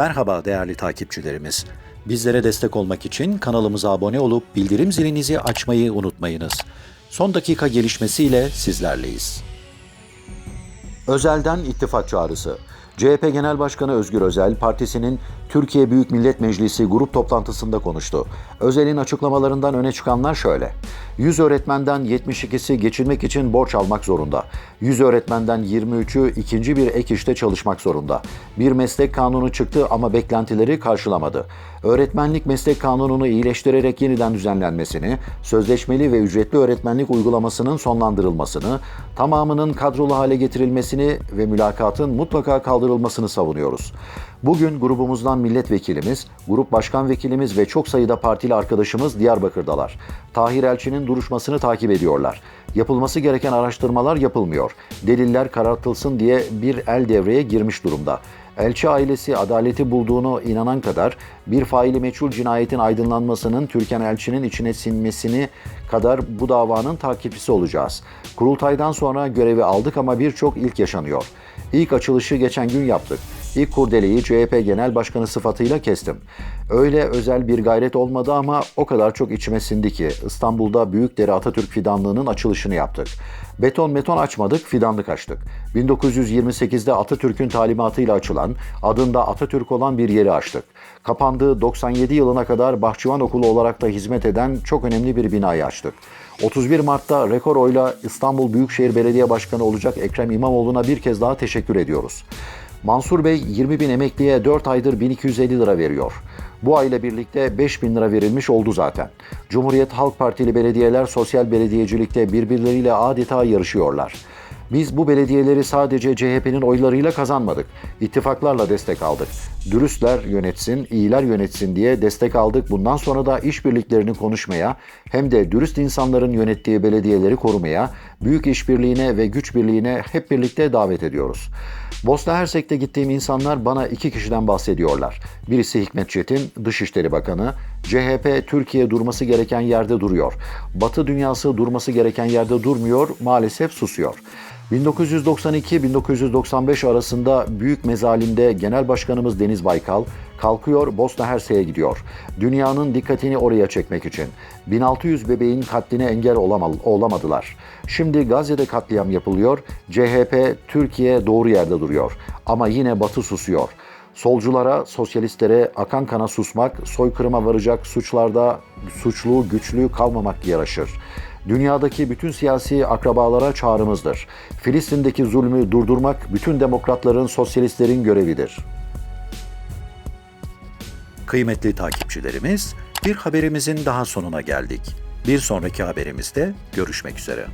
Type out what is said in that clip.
Merhaba değerli takipçilerimiz. Bizlere destek olmak için kanalımıza abone olup bildirim zilinizi açmayı unutmayınız. Son dakika gelişmesiyle sizlerleyiz. Özel'den ittifak çağrısı. CHP Genel Başkanı Özgür Özel, partisinin Türkiye Büyük Millet Meclisi grup toplantısında konuştu. Özel'in açıklamalarından öne çıkanlar şöyle. 100 öğretmenden 72'si geçinmek için borç almak zorunda. 100 öğretmenden 23'ü ikinci bir ek işte çalışmak zorunda. Bir meslek kanunu çıktı ama beklentileri karşılamadı. Öğretmenlik meslek kanununu iyileştirerek yeniden düzenlenmesini, sözleşmeli ve ücretli öğretmenlik uygulamasının sonlandırılmasını, tamamının kadrolu hale getirilmesini ve mülakatın mutlaka kaldırılmasını savunuyoruz. Bugün grubumuzdan milletvekilimiz, grup başkan vekilimiz ve çok sayıda partili arkadaşımız Diyarbakır'dalar. Tahir Elçi'nin duruşmasını takip ediyorlar. Yapılması gereken araştırmalar yapılmıyor. Deliller karartılsın diye bir el devreye girmiş durumda. Elçi ailesi adaleti bulduğunu inanan kadar bir faili meçhul cinayetin aydınlanmasının Türkan Elçi'nin içine sinmesini kadar bu davanın takipçisi olacağız. Kurultaydan sonra görevi aldık ama birçok ilk yaşanıyor. İlk açılışı geçen gün yaptık. İlk kurdeleyi CHP Genel Başkanı sıfatıyla kestim. Öyle özel bir gayret olmadı ama o kadar çok içime sindi ki İstanbul'da Büyükdere Atatürk Fidanlığı'nın açılışını yaptık. Beton meton açmadık, fidanlık açtık. 1928'de Atatürk'ün talimatıyla açılan, adında Atatürk olan bir yeri açtık. Kapandığı 97 yılına kadar Bahçıvan Okulu olarak da hizmet eden çok önemli bir binayı açtık. 31 Mart'ta rekor oyla İstanbul Büyükşehir Belediye Başkanı olacak Ekrem İmamoğlu'na bir kez daha teşekkür ediyoruz. Mansur Bey 20 bin emekliye 4 aydır 1250 lira veriyor. Bu ayla birlikte 5 bin lira verilmiş oldu zaten. Cumhuriyet Halk Partili belediyeler sosyal belediyecilikte birbirleriyle adeta yarışıyorlar. Biz bu belediyeleri sadece CHP'nin oylarıyla kazanmadık. İttifaklarla destek aldık. Dürüstler yönetsin, iyiler yönetsin diye destek aldık. Bundan sonra da işbirliklerini konuşmaya hem de dürüst insanların yönettiği belediyeleri korumaya, büyük işbirliğine ve güç birliğine hep birlikte davet ediyoruz. Bosna Hersek'te gittiğim insanlar bana iki kişiden bahsediyorlar. Birisi Hikmet Çetin, Dışişleri Bakanı. CHP Türkiye durması gereken yerde duruyor. Batı dünyası durması gereken yerde durmuyor, maalesef susuyor. 1992-1995 arasında büyük mezalimde Genel Başkanımız Deniz Baykal kalkıyor Bosna Hersek'e gidiyor. Dünyanın dikkatini oraya çekmek için. 1600 bebeğin katline engel olama- olamadılar. Şimdi Gazze'de katliam yapılıyor. CHP Türkiye doğru yerde duruyor. Ama yine Batı susuyor. Solculara, sosyalistlere akan kana susmak, soykırıma varacak suçlarda suçlu, güçlü kalmamak yaraşır. Dünyadaki bütün siyasi akrabalara çağrımızdır. Filistin'deki zulmü durdurmak bütün demokratların, sosyalistlerin görevidir. Kıymetli takipçilerimiz, bir haberimizin daha sonuna geldik. Bir sonraki haberimizde görüşmek üzere.